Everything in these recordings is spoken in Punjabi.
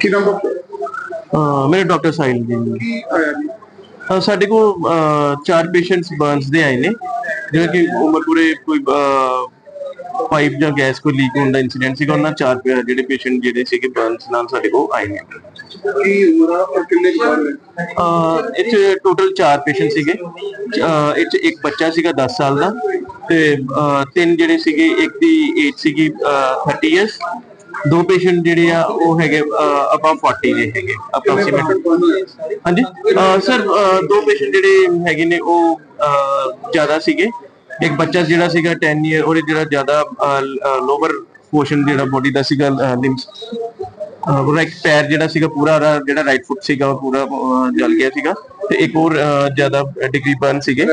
ਕੀ ਨਾਮ ਡਾਕਟਰ? ਅਹ ਮੇਰੇ ਡਾਕਟਰ ਸਾਹਿਲ ਜੀ। ਕੀ ਆਇਆ ਜੀ? ਅਹ ਸਾਡੇ ਕੋਲ ਚਾਰ ਪੇਸ਼ੈਂਟਸ ਬਰਨਸ ਦੇ ਆਏ ਨੇ। ਜਿਵੇਂ ਕਿ ਉਮਰ ਪੂਰੇ ਕੋਈ ਪਾਈਪ ਜਾਂ ਗੈਸ ਕੋਈ ਲੀਕ ਹੋਣ ਦਾ ਇਨਸੀਡੈਂਟ ਸੀਗਾ ਉਹਨਾਂ ਚਾਰ ਜਿਹੜੇ ਪੇਸ਼ੈਂਟ ਜਿਹੜੇ ਸੀਗੇ ਬਰਨਸ ਨਾਲ ਸਾਡੇ ਕੋਲ ਆਏ ਨੇ। ਕੀ ਉਮਰ ਆ ਔਰ ਕਿੰਨੇ ਸਾਲ ਨੇ ਅਹ, ਇਹ 'ਚ ਟੋਟਲ ਚਾਰ ਪੇਸ਼ੈਂਟ ਸੀਗੇ। ਇਹ 'ਚ ਇੱਕ ਬੱਚਾ ਸੀਗਾ 10 ਸਾਲ ਦਾ ਤੇ ਤਿੰਨ ਜਿਹੜੇ ਸੀਗੇ ਇੱਕ ਦੀ ਏਜ ਸੀਗੀ ਅਹ, 30 ਇਅਰਸ ਦੋ ਪੇਸ਼ੈਂਟ ਜਿਹੜੇ ਆ, ਉਹ ਹੈਗੇ ਅਬਾਵ 40 ਦੇ ਹੈਗੇ ਅਪਰੋਕਸੀਮੇਟ ਹਾਂਜੀ? ਸਰ ਦੋ ਪੇਸ਼ੈਂਟ ਜਿਹੜੇ ਹੈਗੇ ਨੇ, ਉਹ ਜ਼ਿਆਦਾ ਸੀਗੇ। ਇੱਕ ਬੱਚਾ ਜਿਹੜਾ ਸੀਗਾ 10 ਇਅਰ ਉਹਦੇ ਜਿਹੜਾ ਜ਼ਿਆਦਾ ਲੋਅਰ ਪੋਰਸ਼ਨ ਜਿਹੜਾ ਬੋਡੀ ਦਾ ਸੀਗਾ ਲਿੰਬਸ ਰਾਈਟ ਪੈਰ ਜਿਹੜਾ ਸੀਗਾ, ਪੂਰਾ ਜਿਹੜਾ ਰਾਈਟ ਫੁੱਟ ਸੀਗਾ, ਉਹ ਪੂਰਾ ਜਲ ਗਿਆ ਸੀਗਾ। ਤੇ ਇੱਕ ਹੋਰ ਜ਼ਿਆਦਾ ਡਿਗਰੀ ਬਰਨ ਸੀਗੇ।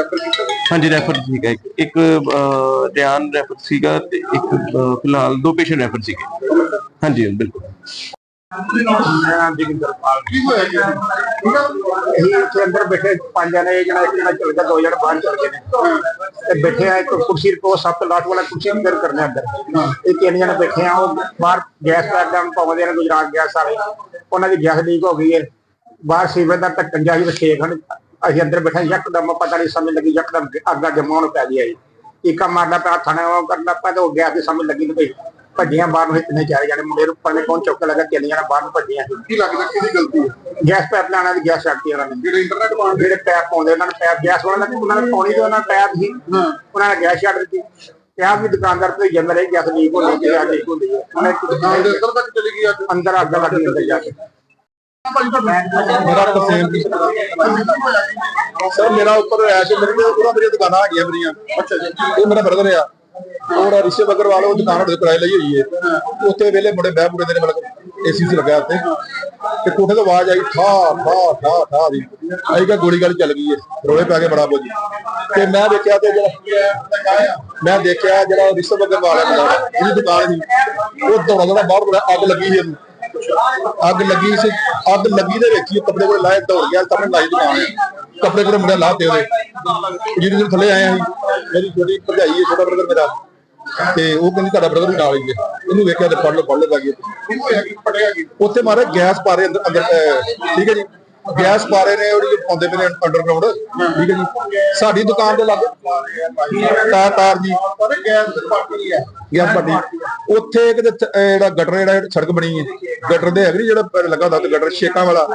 ਹਾਂਜੀ ਰੈਫਰ ਸੀਗਾ ਇੱਕ। ਇੱਕ ਅਹ, ਰਿਆਨ ਰੈਫਰ ਸੀਗਾ ਤੇ ਇੱਕ ਅਹ, ਫਿਲਹਾਲ ਦੋ ਪੇਸ਼ੈਂਟ ਰੈਫਰ ਸੀਗੇ। ਹਾਂਜੀ ਬਿਲਕੁਲ। ਮੇਰਾ ਨਾਮ ਜਗਿੰਦਰਪਾਲ ਕੀ ਹੋਇਆ ਜੀ? ਅਸੀਂ ਉੱਥੇ ਅੰਦਰ ਬੈਠੇ ਪੰਜ ਜਣੇ ਜਣਾ ਇੱਕ ਜਣਾ ਚਲ ਗਿਆ ਦੋ ਜਣੇ ਬਾਹਰ ਚਲ ਗਏ ਨੇ। ਤੇ ਬੈਠੇ ਆ ਇੱਕ ਕੁਰਸੀ ਕੋ ਸਭ ਲਾਟ ਵਾਲਾ ਕੁਰਸੀ ਅੰਦਰ ਕਰਨੇ ਅੰਦਰ। ਇਹ ਤਿੰਨ ਜਣੇ ਬੈਠੇ ਆ ਉਹ ਬਾਹਰ ਗੈਸ ਪੈਕਡਮ ਪਾਉਂਦੇ ਨੇ ਗੁਜਰਾਤ ਗੈਸ ਸਾਰੇ। ਉਹਨਾਂ ਦੀ ਗੈਸ ਲੀਕ ਹੋ ਗਈ ਹੈ। ਬਾਹਰ ਸੀਵਰ ਦਾ ਢੱਕਣ ਜਾਈ ਵਿਛੇ ਖਣ ਅਸੀਂ ਅੰਦਰ ਬੈਠੇ ਯਕਦਮ ਪਤਾ ਨਹੀਂ ਸਮਝ ਲੱਗੀ ਯਕਦਮ ਅੱਗਾ ਜਮਾਉਣ ਪੈ ਗਈ ਹੈ ਇੱਕਾ ਮਾਰਦਾ ਪਿਆ ਥਾਣੇ ਉਹ ਕਰਦਾ ਪਿਆ ਤੇ ਉਹ ਗੈਸ ਦੀ ਸਮਝ ਲੱਗੀ ਨਹੀਂ ਪਈ ਭੱਜੀਆਂ ਬਾਹਰ ਨੂੰ ਇਤਨੇ ਚਾਰੇ ਜਾਣੇ ਮੁੰਡੇ ਨੂੰ ਉੱਪਰ ਨੇ ਕੌਣ ਚੁੱਕ ਲੱਗਾ ਤਿੰਨ ਜਣੇ ਬਾਹਰ ਨੂੰ ਭੱਜੀਆਂ ਕੀ ਲੱਗਦਾ ਕਿਹਦੀ ਗਲਤੀ ਹੈ? ਗੈਸ ਪੈਪ ਲਾਣਾ ਦੀ ਗੈਸ ਛੱਡਤੀ ਉਹਨਾਂ ਨੇ। ਜਿਹੜੇ ਇੰਟਰਨੈਟ ਪਾਉਣ ਜਿਹੜੇ ਪੈਪ ਪਾਉਂਦੇ ਉਹਨਾਂ ਨੇ ਪੈਪ ਗੈਸ ਵਾਲਾ ਨੇ ਉਹਨਾਂ ਨੇ ਪਾਉਣੀ ਤੇ ਉਹਨਾਂ ਨੇ ਪੈਪ ਸੀ। ਉਹਨਾਂ ਨੇ ਗੈਸ ਛੱਡ ਦਿੱਤੀ। ਪੈਪ ਵੀ ਦੁਕਾਨਦਾਰ ਤੋਂ ਜੰਮ ਰਹੀ ਗੈਸ ਲੀਕ ਹੋਣੀ ਤੇ ਆ ਲੀਕ ਹੁੰਦੀ ਹੈ ਉਹਨੇ ਨਾਲ ਦੇ ਅੰਦਰ ਤੱਕ ਚਲੀ ਗਈ ਅੰਦਰ ਅੱਗ ਲੱਗੀ ਅੰਦਰ ਜਾ ਕੇ। ਮੇਰਾ ਤਸੀਮ ਸਰ ਮੇਰਾ ਉੱਪਰ ਐਸ਼ ਮੇਰੇ ਕੋਲ ਪੂਰਾ ਮੇਰੀ ਦੁਕਾਨਾਂ ਹੈਗੀਆਂ ਮੇਰੀਆਂ। ਅੱਛਾ ਜੀ ਇਹ ਮੇਰਾ ਬ੍ਰਦਰ ਆ। ਔਰ ਰਿਸ਼ਵ ਅਗਰਵਾਲ ਉਹ ਦੁਕਾਨ ਸਾਡੇ ਕਿਰਾਏ ਲਈ ਹੋਈ ਹੈ ਉੱਥੇ ਵੇਲੇ ਮੁੰਡੇ ਬਹਿ ਮੁੰਡੇ ਦੇ ਮਤਲਬ ਏਸੀ ਸੀ ਲੱਗਾ ਉੱਤੇ ਤੇ ਕੋਠੇ ਤੋਂ ਆਵਾਜ਼ ਆਈ ਠਾ ਠਾ ਠਾ ਠਾ ਦੀ। ਆਈ ਕਾ ਗੋਲੀ ਗਾਲੀ ਚੱਲ ਗਈ ਹੈ ਰੋਲੇ ਪੈ ਗਏ ਬੜਾ ਬੋਝ। ਤੇ ਮੈਂ ਦੇਖਿਆ ਤੇ ਜਿਹੜਾ ਮੈਂ ਦੇਖਿਆ ਜਿਹੜਾ ਰਿਸ਼ਵ ਅਗਰਵਾਲ ਹੈ ਮੁੰਡਾ, ਜਿਹਦੀ ਦੁਕਾਨ ਸੀ। ਉਹ ਦੌੜਾ ਦੌੜਾ ਬਾਹਰ ਬੜਾ ਅੱਗ ਲੱਗੀ ਸੀ ਅੱਗ ਲੱਗੀ ਸੀ ਅੱਗ ਲੱਗੀ ਦੇ ਵਿੱਚ ਹੀ ਕੱਪੜੇ ਕੋਲ ਲਾਏ ਦੌੜ ਗਿਆ ਸਾਹਮਣੇ ਲਾਈ ਦੁਕਾਨ। ਹੈ ਕੱਪੜੇ ਕੋਲ ਮੁੰਡਾ ਲਾਤੇ ਉਹਦੇ। ਜਿਹਦੇ ਦੇ ਥੱਲੇ ਆਏ ਅਸੀਂ ਮੇਰੀ ਛੋਟੀ ਭਰਜਾਈ ਹੈ ਛੋਟਾ ਬ੍ਰਦਰ ਮੇਰਾ। ਤੇ ਉਹ ਕਹਿੰਦੀ ਤੁਹਾਡਾ ਬ੍ਰਦਰ ਵੀ ਨਾਲ ਹੀ ਹੈ। ਇਹਨੂੰ ਵੇਖਿਆ ਤੇ ਲੱਗੀ ਕੀ ਹੋਇਆ ਕੀ ਪੜਿਆ ਕੀ ਉੱਥੇ। ਮਾਰੇ ਗੈਸ ਪਾ ਰਹੇ ਅੰਦਰ ਅੰਦਰ ਠੀਕ ਹੈ ਜੀ? ਗੈਸ ਪਾ ਰਹੇ ਨੇ ਉਹਦੀ ਪਾਉਂਦੇ ਪਏ ਨੇ ਅੰਡਰਗਰਾਉਂਡ ਠੀਕ ਹੈ ਜੀ? ਸਾਡੀ ਦੁਕਾਨ ਦੇ ਲਾਗੇ। ਤਾਰ ਤਾਰ ਜੀ। ਪਰ ਗੈਸ ਤੇ ਪਾਰਟੀ ਹੈ। ਗਿਆ ਪੱਟੀ ਉੱਥੇ ਅਹ ਜਿਹੜਾ ਗਟਰ ਜਿਹੜਾ ਸੜਕ ਬਣੀ ਹੈ। ਗਟਰ ਦੇ ਹੈਗੀ ਜਿਹੜਾ ਲੱਗਾ ਹੁੰਦਾ ਤੇ ਗਟਰ ਛੇਕਾਂ ਵਾਲਾ,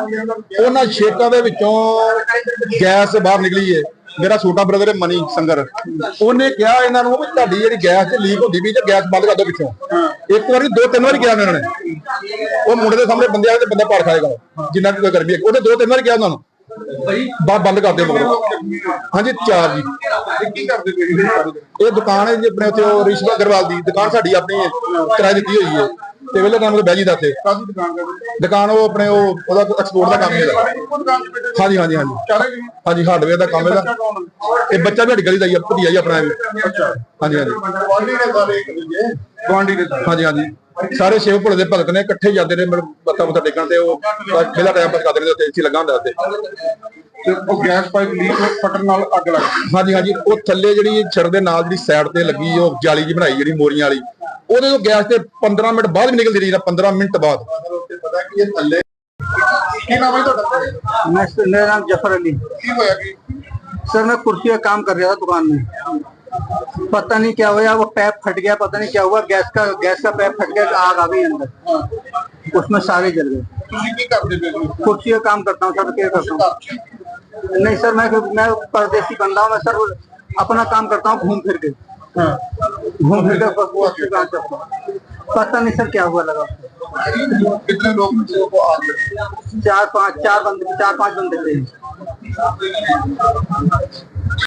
ਉਹਨਾਂ ਛੇਕਾਂ ਦੇ ਵਿੱਚੋਂ ਗੈਸ ਬਾਹਰ ਨਿਕਲੀ ਹੈ ਮੇਰਾ ਛੋਟਾ ਬ੍ਰਦਰ ਹੈ ਮਨੀ ਸੰਗਰ। ਉਹਨੇ ਕਿਹਾ ਇਹਨਾਂ ਨੂੰ ਵੀ ਤੁਹਾਡੀ ਜਿਹੜੀ ਗੈਸ ਤੇ ਲੀਕ ਹੁੰਦੀ ਵੀ ਤੇ ਗੈਸ ਬੰਦ ਕਰ ਦਿਓ ਪਿੱਛੋਂ। ਇੱਕ ਵਾਰੀ, ਦੋ ਤਿੰਨ ਵਾਰੀ ਕਿਹਾ ਉਹਨਾਂ ਨੇ। ਉਹ ਮੁੰਡੇ ਦੇ ਸਾਹਮਣੇ ਬੰਦੇ ਆਏ ਤੇ ਬੰਦਾ ਪਾੜ ਖਾਏਗਾ। ਜਿੰਨਾ ਕਿ ਗਰਮੀ ਹੈ। ਉਹਨੇ ਦੋ ਤਿੰਨ ਵਾਰੀ ਕਿਹਾ ਉਹਨਾਂ ਨੂੰ। ਬਾ, ਬੰਦ ਕਰ ਦਿਓ ਮਗਰ। ਹਾਂਜੀ, ਚਾਰ ਜੀ। ਕੀ ਕਰਦੇ ਪਏ ਇਹ ਦੁਕਾਨ ਹੈ ਜੀ ਆਪਣੇ ਉੱਥੇ, ਉਹ ਰਿਸ਼ਵਾ ਅਗਰਵਾਲ ਦੀ। ਦੁਕਾਨ ਸਾਡੀ ਆਪਣੀ ਕਿਰਾਏ ਦਿੱਤੀ ਹੋਈ ਹੈ। ਤੇ ਵੇਲੇ ਕੰਮ ਤੇ ਬਹਿ ਜੀਦਾ ਉੱਥੇ ਕਾਦੀ ਦੁਕਾਨ ਕਰਦੇ ਦੁਕਾਨ ਉਹ ਆਪਣੇ ਉਹ ਉਹਦਾ ਐਕਸਪੋਰਟ ਦਾ ਕੰਮ ਹੈ ਇਹਦਾ। ਦੁਕਾਨ ਚ ਬੈਠੇ ਹਾਂਜੀ ਹਾਂਜੀ ਹਾਂਜੀ। ਹਾਂਜੀ ਹਾਰਡਵੇਅਰ ਦਾ ਕੰਮ ਇਹਦਾ ਇਹ ਬੱਚਾ ਵੀ ਸਾਡੀ ਗਲੀ ਦਾ ਹੀ ਆ ਭਤੀਆ ਹੀ ਆਪਣਾ ਇਹ। ਵੀ। ਹਾਂਜੀ ਹਾਂਜੀ। ਗਵਾਂਢੀ ਨੇ ਸਾਰੇ ਇੱਕ ਦੂਜੇ ਗਵਾਂਢੀ ਨੇ ਸਾਰੇ। ਹਾਂਜੀ ਹਾਂਜੀ ਸਾਰੇ ਸੇਵ ਭੁੱਲੇ ਦੇ ਭਗਤ ਨੇ ਇਕੱਠੇ ਜਾਂਦੇ ਨੇ ਮਤਲਬ ਬੱਤਾ ਬੱਤਾ ਟੇਕਣ ਤੇ ਉਹ ਪਹਿਲਾ ਟਾਈਮ ਪਾਸ ਕਰਦੇ ਨੇ ਉੱਥੇ ਏਸੀ ਲੱਗਾ ਹੁੰਦਾ ਉੱਥੇ ਤੇ ਉਹ ਗੈਸ ਪਾਈਪ ਲੀਕ ਫਟਣ ਨਾਲ ਅੱਗ ਲੱਗ ਗਈ ਹਾਂਜੀ ਹਾਂਜੀ ਉਹ ਥੱਲੇ ਜਿਹੜੀ ਛੜ ਦੇ ਨਾਲ ਜਿਹੜੀ ਸਾਈਡ ਤੇ ਲੱਗੀ ਉਹ ਜਾਲੀ ਜੀ ਬਣਾਈ ਜਿਹੜੀ ਮੋਰੀਆਂ ਵਾਲੀ ਉਹਦੇ ਤੋਂ ਗੈਸ ਤੇ 15 ਮਿੰਟ ਬਾਅਦ ਵੀ ਨਿਕਲਦੀ ਰਹੀ ਨਾ 15 ਮਿੰਟ ਬਾਅਦ ਉੱਤੇ ਪਤਾ ਕੀ ਇਹ ਥੱਲੇ ਕੀ ਨਾਮ ਹੈ ਤੁਹਾਡਾ मैं मेरा नाम जफर अली ਕੀ ਹੋਇਆ ਕੀ सर मैं कुर्सी का काम कर रहा था दुकान में पता नहीं क्या हुआ वो पैप फट गया पता नहीं क्या हुआ गैस का गैस का पैप फट गया आग आ गई अंदर। उसमें सारे जल गए। कुर्सी का काम करता? हूँ सर क्या करता हूँ? नहीं सर मैं मैं परदेसी बंदा हूँ मैं सर अपना काम करता हूँ घूम फिर के। घूम फिर के काम करता हूँ। पता नहीं सर क्या हुआ लगा। कितने लोग चार पाँच चार बंदे चार पाँच बंदे थे।